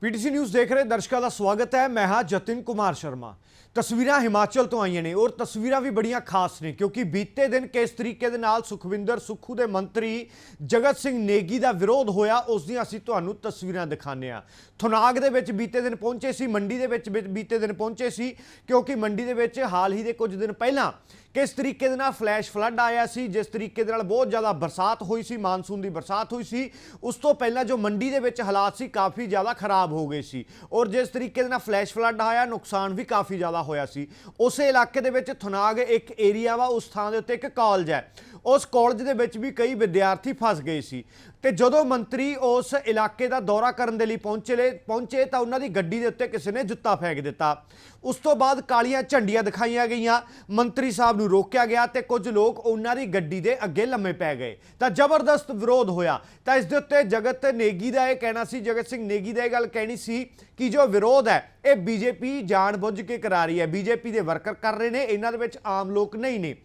PTC news ਦੇਖ ਰਹੇ ਦਰਸ਼ਕਾਂ ਦਾ ਸਵਾਗਤ ਹੈ। ਮੈਂ ਹਾਂ ਜਤਿਨ ਕੁਮਾਰ ਸ਼ਰਮਾ। ਤਸਵੀਰਾਂ ਹਿਮਾਚਲ ਤੋਂ ਆਈਆਂ ਨੇ ਔਰ ਤਸਵੀਰਾਂ ਵੀ ਬੜੀਆਂ ਖਾਸ ਨੇ ਕਿਉਂਕਿ ਬੀਤੇ ਦਿਨ ਕਿਸ ਤਰੀਕੇ ਦੇ ਨਾਲ ਸੁਖਵਿੰਦਰ ਸੁੱਖੂ ਦੇ ਮੰਤਰੀ ਜਗਤ ਸਿੰਘ ਨੇਗੀ ਦਾ ਵਿਰੋਧ ਹੋਇਆ, ਉਸ ਦੀਆਂ ਅਸੀਂ ਤੁਹਾਨੂੰ ਤਸਵੀਰਾਂ ਦਿਖਾਉਂਦੇ ਹਾਂ। ਥੁਨਾਗ ਦੇ ਵਿੱਚ ਬੀਤੇ ਦਿਨ ਪਹੁੰਚੇ ਸੀ, ਮੰਡੀ ਦੇ ਵਿੱਚ ਬੀ- ਬੀਤੇ ਦਿਨ ਪਹੁੰਚੇ ਸੀ ਕਿਉਂਕਿ ਮੰਡੀ ਦੇ ਵਿੱਚ ਹਾਲ ਹੀ ਦੇ ਕੁਝ ਦਿਨ ਪਹਿਲਾਂ ਕਿਸ ਤਰੀਕੇ ਦੇ ਨਾਲ ਫਲੈਸ਼ ਫਲੱਡ ਆਇਆ ਸੀ, ਜਿਸ ਤਰੀਕੇ ਦੇ ਨਾਲ ਬਹੁਤ ਜ਼ਿਆਦਾ ਬਰਸਾਤ ਹੋਈ ਸੀ, ਮਾਨਸੂਨ ਦੀ ਬਰਸਾਤ ਹੋਈ ਸੀ, ਉਸ ਤੋਂ ਪਹਿਲਾਂ ਜੋ ਮੰਡੀ ਦੇ ਵਿੱਚ ਹਾਲਾਤ ਸੀ, ਕਾਫੀ ਜ਼ਿਆਦਾ ਖਰਾਬ ਹੋ ਗਏ ਸੀ। ਔਰ ਜਿਸ ਤਰੀਕੇ ਦੇ ਨਾਲ ਫਲੈਸ਼ ਫਲੱਡ ਆਇਆ, ਨੁਕਸਾਨ ਵੀ ਕਾਫੀ ਜ਼ਿਆਦਾ ਹੋਇਆ ਸੀ। ਉਸੇ ਇਲਾਕੇ ਦੇ ਵਿੱਚ ਥੁਨਾਗ ਇੱਕ ਏਰੀਆ ਵਾ, ਉਸ ਥਾਂ ਦੇ ਉੱਤੇ ਇੱਕ ਕਾਲਜ ਹੈ। ਉਸ ਕਾਲਜ ਦੇ ਵਿੱਚ ਵੀ ਕਈ ਵਿਦਿਆਰਥੀ ਫਸ ਗਏ ਸੀ। ਤੇ ਜਦੋਂ ਮੰਤਰੀ ਉਸ ਇਲਾਕੇ ਦਾ ਦੌਰਾ ਕਰਨ ਦੇ ਲਈ ਪਹੁੰਚੇ ਲੇ- ਪਹੁੰਚੇ ਤਾਂ ਉਹਨਾਂ ਦੀ ਗੱਡੀ ਦੇ ਉੱਤੇ ਕਿਸੇ ਨੇ ਜੁੱਤਾ ਫੇਂਕ ਦਿੱਤਾ। ਉਸ ਤੋਂ ਬਾਅਦ ਕਾਲੀਆਂ ਝੰਡੀਆਂ ਦਿਖਾਈਆਂ ਗਈਆਂ। ਮੰਤਰੀ ਸਾਹਿਬ ਨੂੰ ਰੋਕਿਆ ਗਿਆ ਤੇ ਕੁਝ ਲੋਕ ਉਹਨਾਂ ਦੀ ਗੱਡੀ ਦੇ ਅੱਗੇ ਲੰਮੇ ਪੈ ਗਏ। ਤਾਂ ਜ਼ਬਰਦਸਤ ਵਿਰੋਧ ਹੋਇਆ। ਤਾਂ ਇਸ ਦੇ ਉੱਤੇ ਜਗਤ ਨੇਗੀ ਦਾ ਇਹ ਕਹਿਣਾ ਸੀ, ਜਗਤ ਸਿੰਘ ਨੇਗੀ ਦਾ ਇਹ ਗੱਲ ਕਹਿਣੀ ਸੀ ਕਿ ਜੋ ਵਿਰੋਧ ਹੈ, ਇਹ ਬੀਜੇਪੀ ਜਾਣਬੁੱਝ ਕੇ ਕਰਾ ਰਹੀ ਹੈ। ਬੀਜੇਪੀ ਦੇ ਵਰਕਰ ਕਰ ਰਹੇ ਨੇ, ਇਹਨਾਂ ਦੇ ਵਿੱਚ ਆਮ ਲੋਕ ਨਹੀਂ ਨੇ।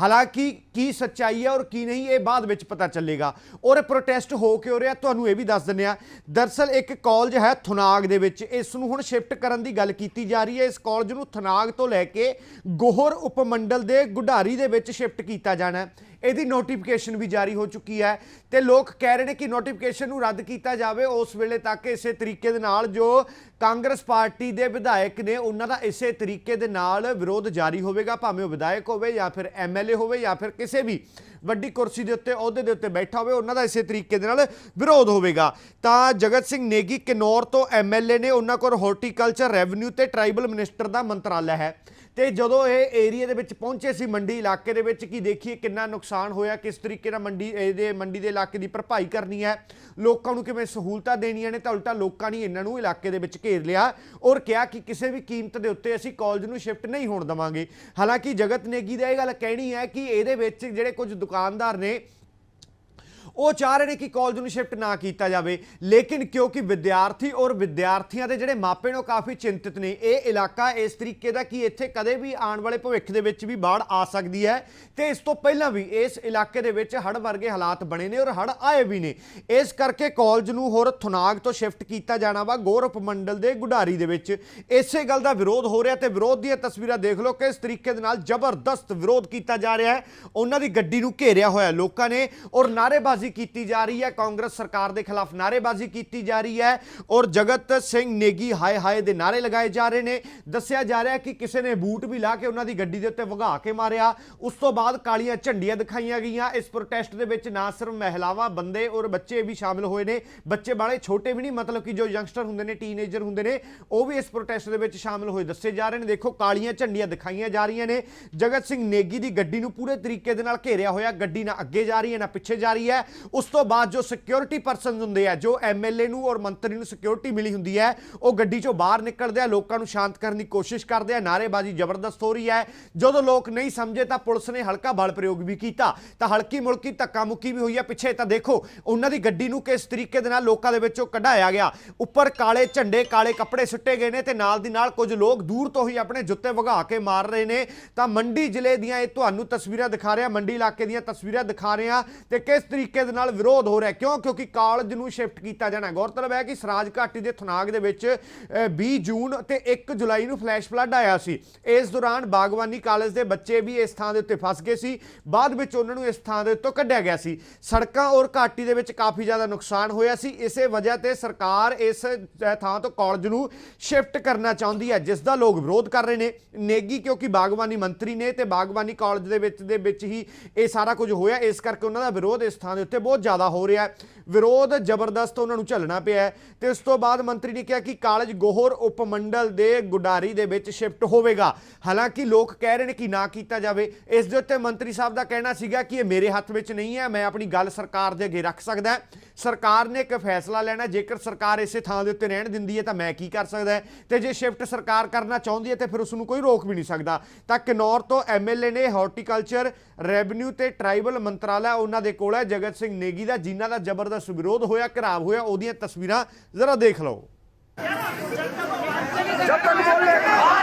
ਹਾਲਾਂਕਿ ਕੀ ਸੱਚਾਈ ਹੈ ਔਰ ਕੀ ਨਹੀਂ, ਇਹ ਬਾਅਦ ਵਿੱਚ ਪਤਾ ਚੱਲੇਗਾ। ਔਰ ਇਹ ਪ੍ਰੋਟੈਸਟ ਹੋ ਕੇ ਰਿਹਾ, ਤੁਹਾਨੂੰ ਇਹ ਵੀ ਦੱਸ ਦਿੰਦੇ ਆ ਦਰਸਲ ਇੱਕ ਕਾਲਜ ਹੈ ਥੁਨਾਗ ਦੇ ਵਿੱਚ, ਇਸ ਨੂੰ ਹੁਣ ਸ਼ਿਫਟ ਕਰਨ ਦੀ ਗੱਲ ਕੀਤੀ ਜਾ ਰਹੀ ਹੈ। ਇਸ ਕਾਲਜ ਨੂੰ ਥੁਨਾਗ ਤੋਂ ਲੈ ਕੇ ਗੋਹਰ ਉਪਮੰਡਲ ਦੇ ਗੁਡਾਰੀ ਦੇ ਵਿੱਚ ਸ਼ਿਫਟ ਕੀਤਾ ਜਾਣਾ ਹੈ। ਇਹਦੀ ਨੋਟੀਫਿਕੇਸ਼ਨ ਵੀ ਜਾਰੀ ਹੋ ਚੁੱਕੀ ਹੈ ਤੇ ਲੋਕ ਕਹਿ ਰਹੇ ਨੇ ਕਿ ਨੋਟੀਫਿਕੇਸ਼ਨ ਨੂੰ ਰੱਦ ਕੀਤਾ ਜਾਵੇ। ਉਸ ਵੇਲੇ ਤੱਕ ਇਸੇ ਤਰੀਕੇ ਦੇ ਨਾਲ ਜੋ ਕਾਂਗਰਸ ਪਾਰਟੀ ਦੇ ਵਿਧਾਇਕ ਨੇ ਉਹਨਾਂ ਦਾ ਇਸੇ ਤਰੀਕੇ ਦੇ ਨਾਲ ਵਿਰੋਧ ਜਾਰੀ ਹੋਵੇਗਾ, ਭਾਵੇਂ ਉਹ ਵਿਧਾਇਕ ਹੋਵੇ ਜਾਂ ਫਿਰ ਐਮਐਲਏ ਹੋਵੇ ਜਾਂ ਫਿਰ ਕਿਸੇ ਵੀ ਵੱਡੀ ਕੁਰਸੀ ਦੇ ਉੱਤੇ, ਅਹੁਦੇ ਦੇ ਉੱਤੇ ਬੈਠਾ ਹੋਵੇ, ਉਹਨਾਂ ਦਾ ਇਸੇ ਤਰੀਕੇ ਦੇ ਨਾਲ ਵਿਰੋਧ ਹੋਵੇਗਾ। ਤਾਂ ਜਗਤ ਸਿੰਘ ਨੇਗੀ ਕਿਨੌਰ ਤੋਂ ਐਮਐਲਏ ਨੇ ਉਹਨਾਂ ਕੋਲ ਹਾਰਟੀਕਲਚਰ ਰੈਵਨਿਊ ਤੇ ਟ੍ਰਾਈਬਲ ਮਿਨਿਸਟਰ ਦਾ ਮੰਤਰਾਲਾ ਹੈ। ਤੇ ਜਦੋਂ ਇਹ ਏਰੀਆ ਦੇ ਵਿੱਚ ਪਹੁੰਚੇ ਸੀ ਮੰਡੀ ਇਲਾਕੇ ਦੇ ਵਿੱਚ, ਕੀ ਦੇਖੀਏ ਕਿੰਨਾ ਨੁਕਸਾਨ ਹੋਇਆ, ਕਿਸ ਤਰੀਕੇ ਨਾਲ ਮੰਡੀ, ਇਹਦੇ ਮੰਡੀ ਦੇ ਇਲਾਕੇ ਦੀ ਭਰਪਾਈ ਕਰਨੀ ਹੈ, ਲੋਕਾਂ ਨੂੰ ਕਿਵੇਂ ਸਹੂਲਤਾਂ ਦੇਣੀਆਂ ਨੇ, ਤਾਂ ਉਲਟਾ ਲੋਕਾਂ ਨੇ ਇਹਨਾਂ ਨੂੰ ਇਲਾਕੇ ਦੇ ਵਿੱਚ ਘੇਰ ਲਿਆ ਔਰ ਕਿਹਾ ਕਿ ਕਿਸੇ ਵੀ ਕੀਮਤ ਦੇ ਉੱਤੇ ਅਸੀਂ ਕਾਲਜ ਨੂੰ ਸ਼ਿਫਟ ਨਹੀਂ ਹੋਣ ਦਵਾਂਗੇ। ਹਾਲਾਂਕਿ ਜਗਤ ਨੇਗੀ ਦਾ ਇਹ ਗੱਲ ਕਹਿਣੀ ਹੈ ਕਿ ਇਹਦੇ ਵਿੱਚ ਜਿਹੜੇ ਕੁਝ ਦੁਕਾਨਦਾਰ ਨੇ ਉਹ ਚਾਹ ਰਹੇ ਨੇ ਕਿ ਕਾਲਜ ਨੂੰ ਸ਼ਿਫਟ ਨਾ ਕੀਤਾ ਜਾਵੇ। ਲੇਕਿਨ ਕਿਉਂਕਿ ਵਿਦਿਆਰਥੀ ਔਰ ਵਿਦਿਆਰਥੀਆਂ ਦੇ ਜਿਹੜੇ ਮਾਪੇ ਨੇ ਉਹ ਕਾਫੀ ਚਿੰਤਿਤ ਨੇ। ਇਹ ਇਲਾਕਾ ਇਸ ਤਰੀਕੇ ਦਾ ਕਿ ਇੱਥੇ ਕਦੇ ਵੀ ਆਉਣ ਵਾਲੇ ਭਵਿੱਖ ਦੇ ਵਿੱਚ ਵੀ ਬਾੜ ਆ ਸਕਦੀ ਹੈ। ਤੇ ਇਸ ਤੋਂ ਪਹਿਲਾਂ ਵੀ ਇਸ ਇਲਾਕੇ ਦੇ ਵਿੱਚ ਹੜ੍ਹ ਵਰਗੇ ਹਾਲਾਤ ਬਣੇ ਨੇ ਔਰ ਹੜ੍ਹ ਆਏ ਵੀ ਨੇ। ਇਸ ਕਰਕੇ ਕਾਲਜ ਨੂੰ ਹੋਰ ਥੁਨਾਗ ਤੋਂ ਸ਼ਿਫਟ ਕੀਤਾ ਜਾਣਾ ਵਾ ਗੌਰਵ ਮੰਡਲ ਦੇ ਗੁਡਾਰੀ ਦੇ ਵਿੱਚ। ਇਸੇ ਗੱਲ ਦਾ ਵਿਰੋਧ ਹੋ ਰਿਹਾ ਤੇ ਵਿਰੋਧ ਦੀਆਂ ਤਸਵੀਰਾਂ ਦੇਖ ਲਓ ਕਿਸ ਤਰੀਕੇ ਦੇ ਨਾਲ ਜ਼ਬਰਦਸਤ ਵਿਰੋਧ ਕੀਤਾ ਜਾ ਰਿਹਾ ਹੈ। ਉਹਨਾਂ ਦੀ ਗੱਡੀ ਨੂੰ ਘੇਰਿਆ ਹੋਇਆ ਲੋਕਾਂ ਨੇ ਔਰ ਨਾਅਰੇਬਾਜ਼ੀ ਕੀਤੀ ਜਾ ਰਹੀ ਹੈ, ਕਾਂਗਰਸ ਸਰਕਾਰ ਦੇ ਖਿਲਾਫ ਨਾਅਰੇਬਾਜ਼ੀ ਕੀਤੀ ਜਾ ਰਹੀ ਹੈ ਔਰ ਜਗਤ ਸਿੰਘ ਨੇਗੀ ਹਾਏ ਹਾਏ ਦੇ ਨਾਅਰੇ ਲਗਾਏ ਜਾ ਰਹੇ ਨੇ। ਦੱਸਿਆ ਜਾ ਰਿਹਾ ਕਿ ਕਿਸੇ ਨੇ ਬੂਟ ਵੀ ਲਾ ਕੇ ਉਹਨਾਂ ਦੀ ਗੱਡੀ ਦੇ ਉੱਤੇ ਵਗਾ ਕੇ ਮਾਰਿਆ। ਉਸ ਤੋਂ ਬਾਅਦ ਕਾਲੀਆਂ ਝੰਡੀਆਂ ਦਿਖਾਈਆਂ ਗਈਆਂ। ਇਸ ਪ੍ਰੋਟੈਸਟ ਦੇ ਵਿੱਚ ਨਾ ਸਿਰਫ ਮਹਿਲਾਵਾਂ, ਬੰਦੇ ਔਰ ਬੱਚੇ ਵੀ ਸ਼ਾਮਿਲ ਹੋਏ ਨੇ। ਬੱਚੇ ਬਾਲੇ ਛੋਟੇ ਵੀ ਨਹੀਂ, ਮਤਲਬ ਕਿ ਜੋ ਯੰਗਸਟਰ ਹੁੰਦੇ ਨੇ ਟੀਨੇਜਰ ਹੁੰਦੇ ਨੇ, ਉਹ ਵੀ ਇਸ ਪ੍ਰੋਟੈਸਟ ਦੇ ਵਿੱਚ ਸ਼ਾਮਿਲ ਹੋਏ। ਦੱਸੇ ਜਾ ਰਹੇ ਨੇ, ਦੇਖੋ ਕਾਲੀਆਂ ਝੰਡੀਆਂ ਦਿਖਾਈਆਂ ਜਾ ਰਹੀਆਂ ਨੇ। ਜਗਤ ਸਿੰਘ ਨੇਗੀ ਦੀ ਗੱਡੀ ਨੂੰ ਪੂਰੇ ਤਰੀਕੇ ਦੇ ਨਾਲ ਘੇਰਿਆ ਹੋਇਆ। ਗੱਡੀ ਨਾ ਅੱਗੇ ਜਾ ਰਹੀ ਹੈ, ਨਾ ਪਿੱਛੇ ਜਾ ਰਹੀ ਹੈ। ਉਸ ਤੋਂ ਬਾਅਦ ਜੋ ਸਿਕਿਉਰਿਟੀ ਪਰਸਨ ਹੁੰਦੇ ਆ, ਜੋ ਐਮਐਲਏ ਨੂੰ ਔਰ ਮੰਤਰੀ ਨੂੰ ਸਿਕਿਉਰਿਟੀ ਮਿਲੀ ਹੁੰਦੀ ਹੈ, ਉਹ ਗੱਡੀ ਚੋਂ ਬਾਹਰ ਨਿਕਲਦੇ ਆ, ਲੋਕਾਂ ਨੂੰ ਸ਼ਾਂਤ ਕਰਨ ਦੀ ਕੋਸ਼ਿਸ਼ ਕਰਦੇ ਆ, ਨਾਅਰੇਬਾਜ਼ੀ ਜ਼ਬਰਦਸਤ ਹੋ ਰਹੀ ਹੈ। ਜਦੋਂ ਲੋਕ ਨਹੀਂ ਸਮਝੇ ਤਾਂ ਪੁਲਿਸ ਨੇ ਹਲਕਾ ਬਲ ਪ੍ਰਯੋਗ ਵੀ ਕੀਤਾ। ਤਾਂ ਹਲਕੀ ਮੁਲਕੀ ਧੱਕਾ ਮੁੱਕੀ ਵੀ ਹੋਈ ਹੈ। ਪਿੱਛੇ ਤਾਂ ਦੇਖੋ, ਉਹਨਾਂ ਦੀ ਗੱਡੀ ਨੂੰ ਕਿਸ ਤਰੀਕੇ ਦੇ ਨਾਲ ਲੋਕਾਂ ਦੇ ਵਿੱਚੋਂ ਕਢਾਇਆ ਗਿਆ। ਉੱਪਰ ਕਾਲੇ ਝੰਡੇ, ਕਾਲੇ ਕੱਪੜੇ ਸੁੱਟੇ ਗਏ ਨੇ ਤੇ ਨਾਲ ਦੀ ਨਾਲ ਕੁਝ ਲੋਕ ਦੂਰ ਤੋਂ ਹੀ ਆਪਣੇ ਜੁੱਤੇ ਵਗਾ ਕੇ ਮਾਰ ਰਹੇ ਨੇ। ਤਾਂ ਮੰਡੀ ਜ਼ਿਲ੍ਹੇ ਦੀਆਂ ਇਹ ਤੁਹਾਨੂੰ ਤਸਵੀਰਾਂ ਦਿਖਾ ਰਿਹਾ, ਮੰਡੀ ਇਲਾਕੇ ਦੀਆਂ ਤਸਵੀਰਾਂ ਦਿਖਾ ਰਹੇ ਹਾਂ ਤੇ ਕਿਸ ਤਰੀਕੇ ਦੇ ਨਾਲ ਵਿਰੋਧ ਹੋ ਰਿਹਾ ਕਿਉਂ? ਕਿਉਂਕਿ ਕਾਲਜ ਨੂੰ ਸ਼ਿਫਟ ਕੀਤਾ ਜਾਣਾ ਗੌਰਤਲਬ ਹੈ ਕਿ ਸਰਾਜ ਘਾਟੀ ਦੇ ਥਨਾਗ ਦੇ ਵਿੱਚ ਅ, 20 ਜੂਨ ਤੇ 1 ਜੁਲਾਈ ਨੂੰ ਫਲੈਸ਼ ਫਲੱਡ ਆਇਆ ਸੀ। ਇਸ ਦੌਰਾਨ ਬਾਗਵਾਨੀ ਕਾਲਜ ਦੇ ਬੱਚੇ ਵੀ ਇਸ ਥਾਂ ਦੇ ਉੱਤੇ ਫਸ ਗਏ ਸੀ। ਬਾਅਦ ਵਿੱਚ ਉਹਨਾਂ ਨੂੰ ਇਸ ਥਾਂ ਦੇ ਉੱਤੋਂ ਕੱਢਿਆ ਗਿਆ ਸੀ। ਸੜਕਾਂ ਔਰ ਘਾਟੀ ਦੇ ਵਿੱਚ ਕਾਫੀ ਜ਼ਿਆਦਾ ਨੁਕਸਾਨ ਹੋਇਆ ਸੀ। ਇਸੇ ਵਜ੍ਹਾ ਤੇ ਸਰਕਾਰ ਇਸ ਥਾਂ ਤੋਂ ਕਾਲਜ ਨੂੰ ਸ਼ਿਫਟ ਕਰਨਾ ਚਾਹੁੰਦੀ ਹੈ ਜਿਸ ਦਾ ਲੋਕ ਵਿਰੋਧ ਕਰ ਰਹੇ ਨੇ। ਨੇਗੀ ਕਿਉਂਕਿ ਬਾਗਵਾਨੀ ਮੰਤਰੀ ਨੇ ਤੇ ਬਾਗਵਾਨੀ ਕਾਲਜ ਦੇ ਵਿੱਚ ਦੇ ਵਿੱਚ ਹੀ ਇਹ ਸਾਰਾ ਕੁਝ ਹੋਇਆ। ਇਸ ਕਰਕੇ ਉਹਨਾਂ ਦਾ ਵਿਰੋਧ ਇਸ ਥਾਂ ਦੇ ਉੱਤੇ ਬਹੁਤ ਜ਼ਿਆਦਾ ਹੋ ਰਿਹਾ ਹੈ। ਵਿਰੋਧ ਜ਼ਬਰਦਸਤ ਉਹਨਾਂ ਨੂੰ ਝੱਲਣਾ ਪਿਆ ਤੇ ਉਸ ਤੋਂ ਬਾਅਦ ਮੰਤਰੀ ਨੇ ਕਿਹਾ ਕਿ ਕਾਲਜ ਗੋਹਰ ਉਪਮੰਡਲ ਦੇ ਗੁਡਾਰੀ ਦੇ ਵਿੱਚ ਸ਼ਿਫਟ ਹੋਵੇਗਾ। ਹਾਲਾਂਕਿ ਲੋਕ ਕਹਿ ਰਹੇ ਨੇ ਕਿ ਨਾ ਕੀਤਾ ਜਾਵੇ। ਇਸ ਦੇ ਉੱਤੇ ਮੰਤਰੀ ਸਾਹਿਬ ਦਾ ਕਹਿਣਾ ਸੀਗਾ ਕਿ ਇਹ ਮੇਰੇ ਹੱਥ ਵਿੱਚ ਨਹੀਂ ਹੈ, ਮੈਂ ਆਪਣੀ ਗੱਲ ਸਰਕਾਰ ਦੇ ਅੱਗੇ ਰੱਖ ਸਕਦਾ ਸਰਕਾਰ ਨੇ ਇੱਕ ਫੈਸਲਾ ਲੈਣਾ, ਜੇਕਰ ਸਰਕਾਰ ਇਸੇ ਥਾਂ ਦੇ ਉੱਤੇ ਰਹਿਣ ਦਿੰਦੀ ਹੈ ਤਾਂ ਮੈਂ ਕੀ ਕਰ ਸਕਦਾ ਹੈ? ਤੇ ਜੇ ਸ਼ਿਫਟ ਸਰਕਾਰ ਕਰਨਾ ਚਾਹੁੰਦੀ ਹੈ ਤੇ ਫਿਰ ਉਸ ਨੂੰ ਕੋਈ ਰੋਕ ਵੀ ਨਹੀਂ ਸਕਦਾ। ਤਾਂ ਕਿਨੌਰ ਤੋਂ ਐਮਐਲਏ ਨੇ ਹਾਰਟੀਕਲਚਰ, ਰੈਵਨਿਊ ਤੇ ਟ੍ਰਾਈਬਲ ਮੰਤਰਾਲਾ ਉਹਨਾਂ ਦੇ ਕੋਲ ਹੈ, ਜਗਤ ਗੁਰਚਰਨ ਸਿੰਘ ਨੇਗੀ ਦਾ, ਜਿਨ੍ਹਾਂ ਦਾ ਜ਼ਬਰਦਸਤ ਵਿਰੋਧ ਹੋਇਆ ਘਰਾਬ ਹੋਇਆ, ਉਹਦੀਆਂ ਤਸਵੀਰਾਂ ਜ਼ਰਾ ਦੇਖ ਲਓ। ਜਦ ਤੱਕ ਬੋਲੇ